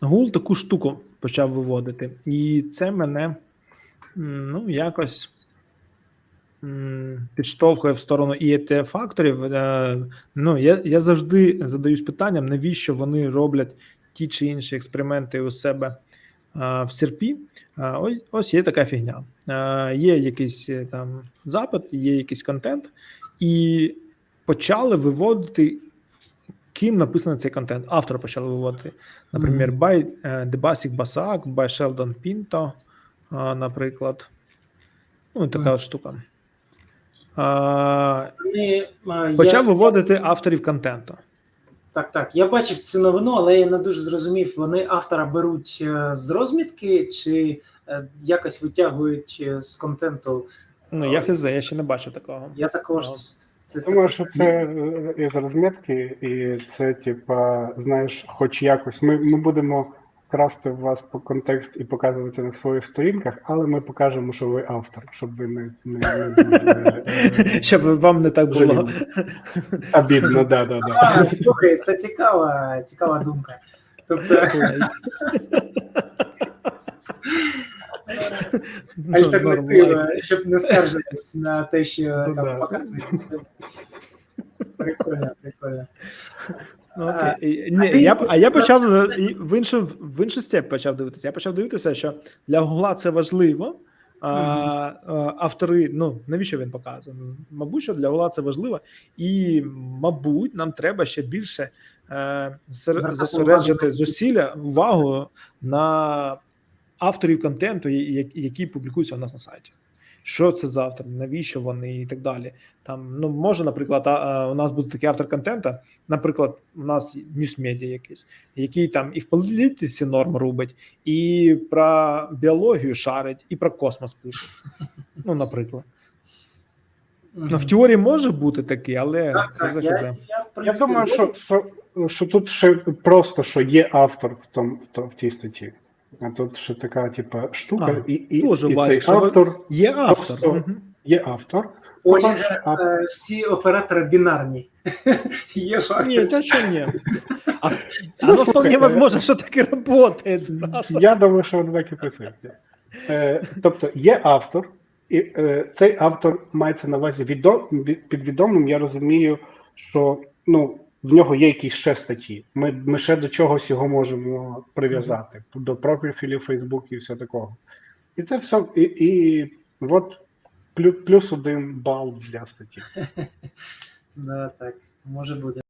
Гул таку штуку почав виводити, і це мене ну, якось підштовхує в сторону іет факторів. Е, Ну, я, я завжди задаюсь питанням, навіщо вони роблять ті чи інші експерименти у себе в серпі. Ось, ось є така фігня. Є якийсь е, там запит, є якийсь контент, і почали виводити. Ким написаний цей контент? Автори почали виводити. Наприклад, Мгм. by е, Debasik Basak, by Sheldon Pinto, наприклад. Ну, така Мгм. от штука. А, а, почав я, виводити авторів контенту. так, так. Я бачив цю новину, але я не дуже зрозумів. Вони автора беруть е, з розмітки чи е, якось витягують е, з контенту. Ну, я хз, я ще не бачив такого. Я також Ну, це Думаю, що це із розмітки, і це, типа, знаєш, хоч якось. Ми, ми будемо красти в вас по контекст і показувати на своїх сторінках, але ми покажемо, що ви автор, щоб ви не, не, не, не, Щоб вам не так було. Обідно, да, да, да. Слухай, це цікава, цікава думка. Тобто альтернатива, щоб не скаржились на те, що Ну, там показується. Прикольно, прикольно. Ну, А, окей. Ні, ти я, а я почав в іншу в інший степ почав дивитися. Я почав дивитися, що для Гугла це важливо. А, а, автори, ну навіщо він показує? Ну, Мабуть, що для Гугла це важливо, і мабуть, нам треба ще більше е, зосер- зосереджити зусилля, увагу на авторів контенту, які публікуються у нас на сайті. Що це за автор, навіщо вони і так далі. Там ну може, наприклад, а, у нас буде такий автор контента. Наприклад, у нас ньюсмедіа якийсь, який там і в політиці норм робить, і про біологію шарить, і про космос пише. Ну, наприклад. Ну, в теорії може бути такий, але Так, так, хз, я, я, Я думаю, що, що, що тут ще просто що є автор в, том, в, в тій статті. А тут ще така, типа, штука, А, і, і, і цей автор Є автор. Просто- є автор. Олі, По-перше, а е, всі оператори бінарні. Є факт. Ні, та що ні. А, Ну, вполне е, возможно, що так і працює. Я думаю, що воно так і працює. Е, тобто є автор, і е, цей автор мається на увазі відом, від- під відомим. Я розумію, що ну, в нього є якісь ще статті. Ми, ми ще до чогось його можемо прив'язати до профілів Facebook і все такого. І це все. І, і от плюс, один бал для статті. Да, так, може бути.